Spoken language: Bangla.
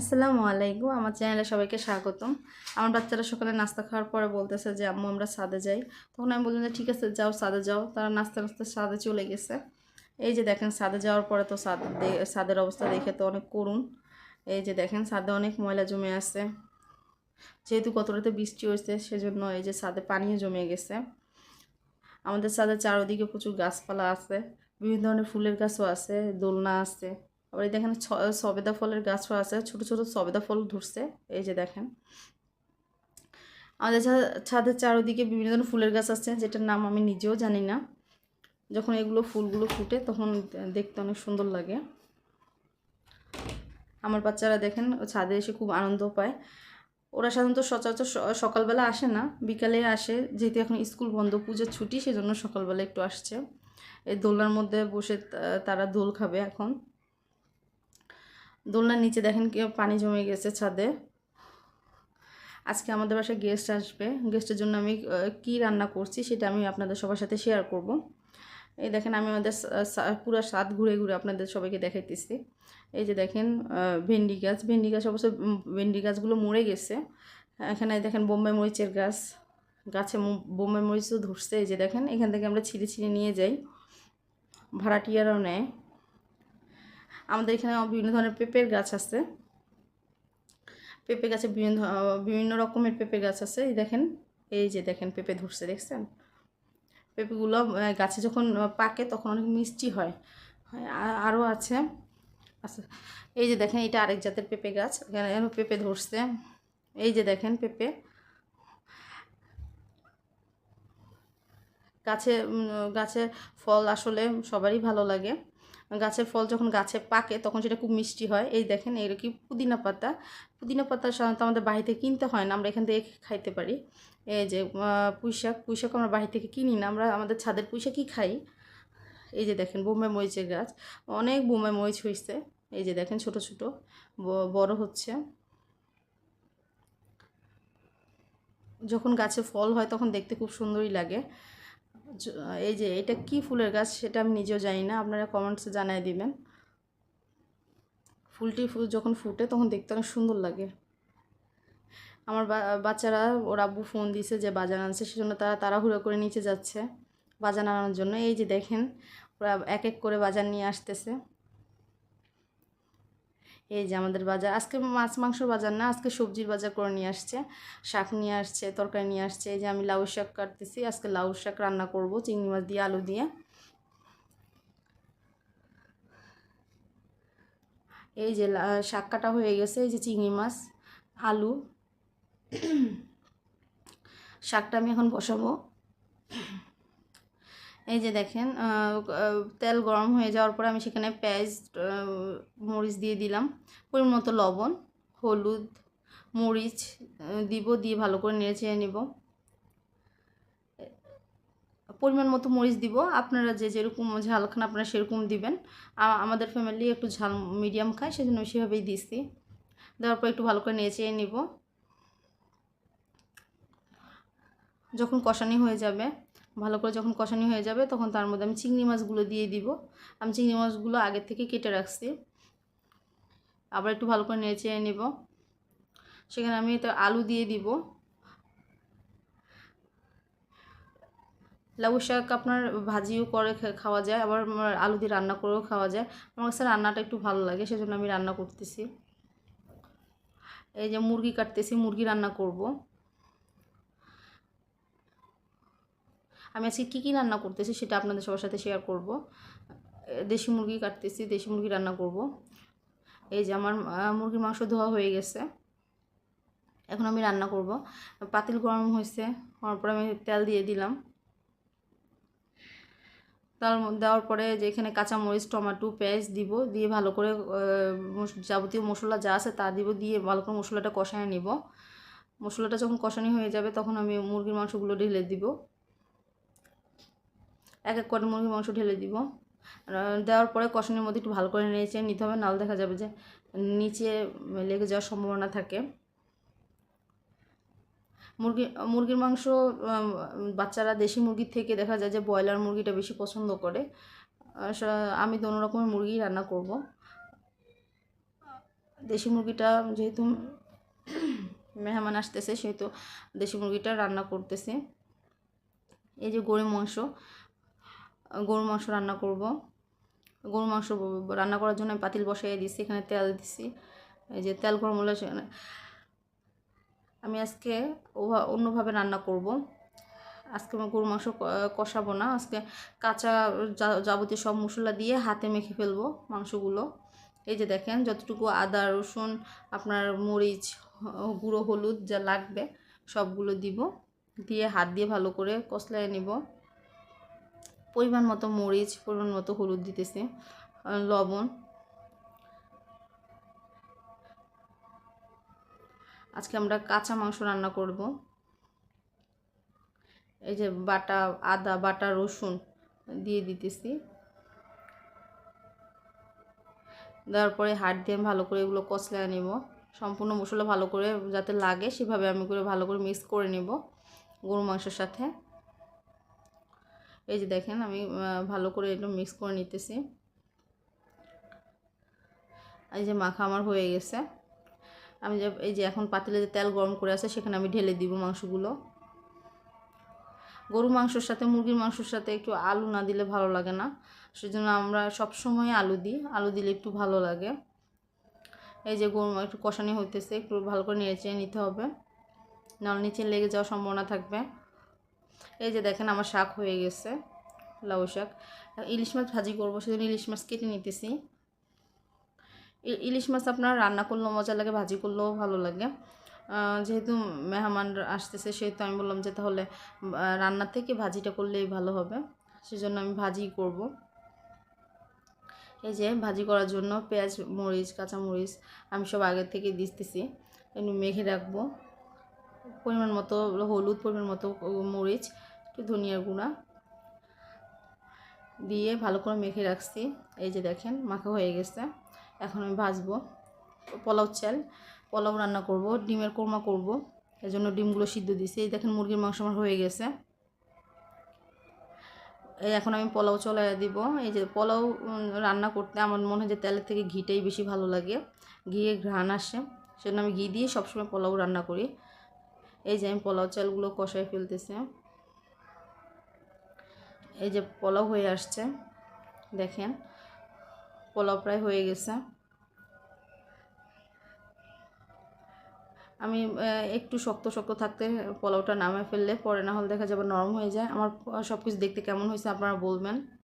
আসসালামু আলাইকুম। আমার চ্যানেলে সবাইকে স্বাগতম। আমার বাচ্চারা সকালে নাস্তা খাওয়ার পরে বলতেছে যে, আম্মু, আমরা ছাদে যাই। তখন আমি বললাম যে, ঠিক আছে, যাও সাদে যাও। তারা নাস্তা নাস্তা সাদে চলে গেছে। এই যে দেখেন, সাদে যাওয়ার পরে তো ছাদ দে- ছাদের অবস্থা দেখে তো অনেক করুণ। এই যে দেখেন ছাদে অনেক ময়লা জমে আছে। যেহেতু গত রাতে বৃষ্টি হয়েছে, সেজন্য এই যে সাদে পানিও জমে গেছে। আমাদের ছাদের চারদিকে প্রচুর গাছপালা আছে। বিভিন্ন ধরনের ফুলের গাছও আছে, দোলনা আছে। আবার এই দেখেন সবেদা ফলের গাছও আছে, ছোট ছোট সবেদা ফল ধরছে, এই যে দেখেন। আমাদের ছাদের চারদিকে বিভিন্ন ধরনের ফুলের গাছ আছে, যেটার নাম আমি নিজেও জানি না। যখন এগুলো ফুলগুলো ফুটে, তখন দেখতে অনেক সুন্দর লাগে। আমার বাচ্চারা দেখেন ছাদে এসে খুব আনন্দ পায়। ওরা সাধারণত সচরাচর সকালবেলা আসে না, বিকালে আসে, যেহেতু এখন স্কুল বন্ধ, পুজোর ছুটি, সেজন্য সকালবেলা একটু আসছে। এই দোলনার মধ্যে বসে তারা দোল খাবে এখন। দোলনার নিচে দেখেন কি পানি জমে গেছে ছাদে। আজকে আমাদের বাসায় গেস্ট আসবে। গেস্টের জন্য আমি কি রান্না করছি সেটা আমি আপনাদের সবার সাথে শেয়ার করব। এই দেখেন আমি আমাদের পুরো স্বাদ ঘুরে ঘুরে আপনাদের সবাইকে দেখাইতেছি। এই যে দেখেন ভেন্ডি গাছ। ভেন্ডি গাছ অবশ্য ভেন্ডি গাছগুলো মরে গেছে। এখানে দেখেন বোম্বাই মরিচের গাছ। গাছে বোম্বাই মরিচও ধরছে। এই যে দেখেন, এখান থেকে আমরা ছিঁড়ে ছিঁড়ে নিয়ে যাই। ভাড়াটিয়ারাও নেয়। আমাদের এখানে বিভিন্ন ধরনের পেঁপের গাছ আছে। পেঁপে গাছে বিভিন্ন বিভিন্ন রকমের পেঁপে গাছ আছে। এই দেখেন এই যে দেখেন পেঁপে ধরছে দেখছেন? পেঁপেগুলো গাছে যখন পাকে তখন অনেক মিষ্টি হয়। হয়, আরও আছে। আচ্ছা এই যে দেখেন এটা আরেক জাতের পেঁপে গাছ। এখানে পেঁপে ধরছে। এই যে দেখেন পেঁপে। গাছে গাছে ফল আসলে সবারই ভালো লাগে। গাছের ফল যখন গাছে পাকে তখন সেটা খুব মিষ্টি হয়। এই দেখেন এর কি পুদিনা পাতা? পুদিনা পাতা সাধারণত আমাদের বাড়িতে কিনতে হয় না আমরা এখান থেকে খাইতে পারি। এই যে আহ, পুঁই শাক পুঁই আমরা বাড়ি থেকে কিনি না আমরা আমাদের ছাদের পুঁইশাকই খাই। এই যে দেখেন বোম্বাই মরিচের গাছ অনেক বোম্বাই মরিচ হয়েছে এই যে দেখেন ছোট ছোট বড় হচ্ছে। যখন গাছে ফল হয় তখন দেখতে খুব সুন্দরই লাগে। এই যে এটা কি ফুলের গাছ সেটা আমি নিজেও জানি না। আপনারা কমেন্টসে জানাই দিবেন। ফুলটি ফুল যখন ফুটে তখন দেখতে অনেক সুন্দর লাগে। আমার বাচ্চারা, ওর আব্বু ফোন দিছে যে বাজার আনছে, সেজন্য তারা তাড়াহুড়ো করে নিচে যাচ্ছে বাজার আনানোর জন্য। এই যে দেখেন, ওরা এক এক করে বাজার নিয়ে আসতেছে। এই যে আমাদের বাজার। আজকে মাছ মাংসর বাজার না, আজকে সবজির বাজার করে নিয়ে আসছে। শাক নিয়ে আসছে, তরকারি নিয়ে আসছে। এই যে আমি লাউ শাক কাটতেছি, আজকে লাউ শাক রান্না করব, চিংড়ি মাছ দিয়ে, আলু দিয়ে। এই যে শাক কাটা হয়ে গেছে, এই যে চিংড়ি মাছ, আলু। শাকটা আমি এখন বসাবো। এই যে দেখেন তেল গরম হয়ে যাওয়ার পরে আমি সেখানে পেঁয়াজ মরিচ দিয়ে দিলাম। পরিমাণ মতো লবণ, হলুদ, মরিচ দিব, দিয়ে ভালো করে নেড়ে চেড়ে নিব। পরিমাণ মতো মরিচ দিব। আপনারা যে যেরকম ঝাল খান আপনারা সেরকম দিবেন। আমাদের ফ্যামিলি একটু ঝাল মিডিয়াম খায়, সেজন্য সেভাবেই দিছি দেওয়ার পর একটু ভালো করে নেড়ে চেড়ে নিব। যখন কষানি হয়ে যাবে ভালো করে যখন কষানি হয়ে যাবে তখন তার মধ্যে আমি চিংড়ি মাছগুলো দিয়ে দিব। আমি চিংড়ি মাছগুলো আগে থেকে কেটে রাখছি। আবার একটু ভালো করে নেড়ে নেব। সেখানে আমি তো আলু দিয়ে দিব। লাউ শাক আপনার ভাজিও করে খাওয়া যায়, আবার আলু দিয়ে রান্না করেও খাওয়া যায়। আমার কাছে রান্নাটা একটু ভালো লাগে, সেজন্য আমি রান্না করতেছি। এই যে মুরগি কাটতেছি, মুরগি রান্না করব। আমি আজকে কী কী রান্না করতেছি সেটা আপনাদের সবার সাথে শেয়ার করব। দেশি মুরগি কাটতেছি, দেশি মুরগি রান্না করব। এই যে আমার মুরগির মাংস ধোয়া হয়ে গেছে। এখন আমি রান্না করব। পাতিল গরম হয়েছে, হওয়ার পরে আমি তেল দিয়ে দিলাম। তার দেওয়ার পরে যে এখানে কাঁচামরিচ, টমাটো, পেঁয়াজ দিব, দিয়ে ভালো করে যাবতীয় মশলা যা আছে তা দিব, দিয়ে ভালো করে মশলাটা কষায় নিব। মশলাটা যখন কষানি হয়ে যাবে তখন আমি মুরগির মাংসগুলো ঢেলে দিব। এক এক করে মুরগির মাংস ঢেলে দিব। দেওয়ার পরে কষানির মধ্যে একটু ভালো করে নিয়েছে নিতে হবে নাল দেখা যাবে যে নিচে লেগে যাওয়ার সম্ভাবনা থাকে। মুরগি, মুরগির মাংস বাচ্চারা দেশি মুরগির থেকে দেখা যায় যে ব্রয়লার মুরগিটা বেশি পছন্দ করে। আমি দোনো রকমের মুরগি রান্না করব। দেশি মুরগিটা যেহেতু মেহমান আসতেছে, সেহেতু দেশি মুরগিটা রান্না করতেছে। এই যে গরুর মাংস গরুর মাংস রান্না করব। গরুর মাংস রান্না করার জন্য আমি পাতিল বসাই দিছি, এখানে তেল দিছি। এই যে তেল গরম হলে সেখানে আমি আজকে অন্যভাবে রান্না করব। আজকে আমি গরুর মাংস কষাবো না, আজকে কাঁচা যাবতীয় সব মশলা দিয়ে হাতে মেখে ফেলব মাংসগুলো। এই যে দেখেন, যতটুকু আদা, রসুন, আপনার মরিচ গুঁড়ো, হলুদ যা লাগবে সবগুলো দিব। দিয়ে হাত দিয়ে ভালো করে কষলায় নিব। পরিমাণ মতো মরিচ, পরিমাণ মতো হলুদ দিতেছি লবণ। আজকে আমরা কাঁচা মাংস রান্না করব। এই যে বাটা, আদা, বাটা, রসুন দিয়ে দিতেছি। দেওয়ার পরে হাত দিয়ে ভালো করে এগুলো কষলায় নেব। সম্পূর্ণ মশলা ভালো করে যাতে লাগে, সেভাবে আমি করে ভালো করে মিক্স করে নেব গরু মাংসের সাথে। এই যে দেখেন, আমি ভালো করে একটু মিক্স করে নিতেছি। এই যে মাখা আমার হয়ে গেছে। আমি যে, এই যে এখন পাতিলে যে তেল গরম করে আছে, সেখানে আমি ঢেলে দিব মাংসগুলো। গরু মাংসের সাথে, মুরগির মাংসের সাথে একটু আলু না দিলে ভালো লাগে না। সেজন্য আমরা সব সময় আলু দিই। আলু দিলে একটু ভালো লাগে। এই যে গরু, একটু কষানি হইতেছে, একটু ভালো করে নেড়ে চেড়ে নিতে হবে। নাহলে নিচে লেগে যাওয়ার সম্ভাবনা থাকবে। এই যে দেখেন আমার শাক হয়ে গেছে লাউ শাক। ইলিশ মাছ ভাজি করব সেজন্য ইলিশ মাছ কেটে নিতেছি। ইলিশ মাছ আপনার রান্না করলেও মজা লাগে ভাজি করলেও ভালো লাগে। যেহেতু মেহমান আসতেছে সেহেতু আমি বললাম যে তাহলে আহ, রান্নার থেকে ভাজিটা করলেই ভালো হবে। সেজন্য আমি ভাজি করব। এই যে ভাজি করার জন্য পেঁয়াজ মরিচ কাঁচা মরিচ আমি সব আগের থেকে দিতেছি। এমনি মেখে রাখব। পরিমাণ মতো, হলুদ পরিমাণ মতো মরিচ, একটু ধনিয়ার গুঁড়া দিয়ে ভালো করে মেখে রাখছি। এই যে দেখেন, মাখা হয়ে গেছে। এখন আমি ভাজবো। পোলাও চাল, পোলাও রান্না করব, ডিমের কোরমা করব। এই জন্য ডিমগুলো সিদ্ধ দিছি। এই দেখেন, মুরগির মাংস আমার হয়ে গেছে। এই এখন আমি পোলাও চলাই দিব। এই যে পোলাও রান্না করতে আমার মনে হয় যে তেলের থেকে ঘিটাই বেশি ভালো লাগে। ঘিয়ে ঘ্রাণ আসে। সেজন্য আমি ঘি দিয়ে সবসময় পোলাও রান্না করি। এই যে আমি পোলাও চালগুলো কষায় ফেলতেছি। এই যে পোলাও হয়ে আসছে, দেখেন, পোলাও প্রায় হয়ে গেছে। আমি একটু শক্ত শক্ত থাকতে পোলাওটা নামে ফেললে পরে না হলে দেখা যাবে নরম হয়ে যায়। আমার সব কিছু দেখতে কেমন হয়েছে আপনারা বলবেন।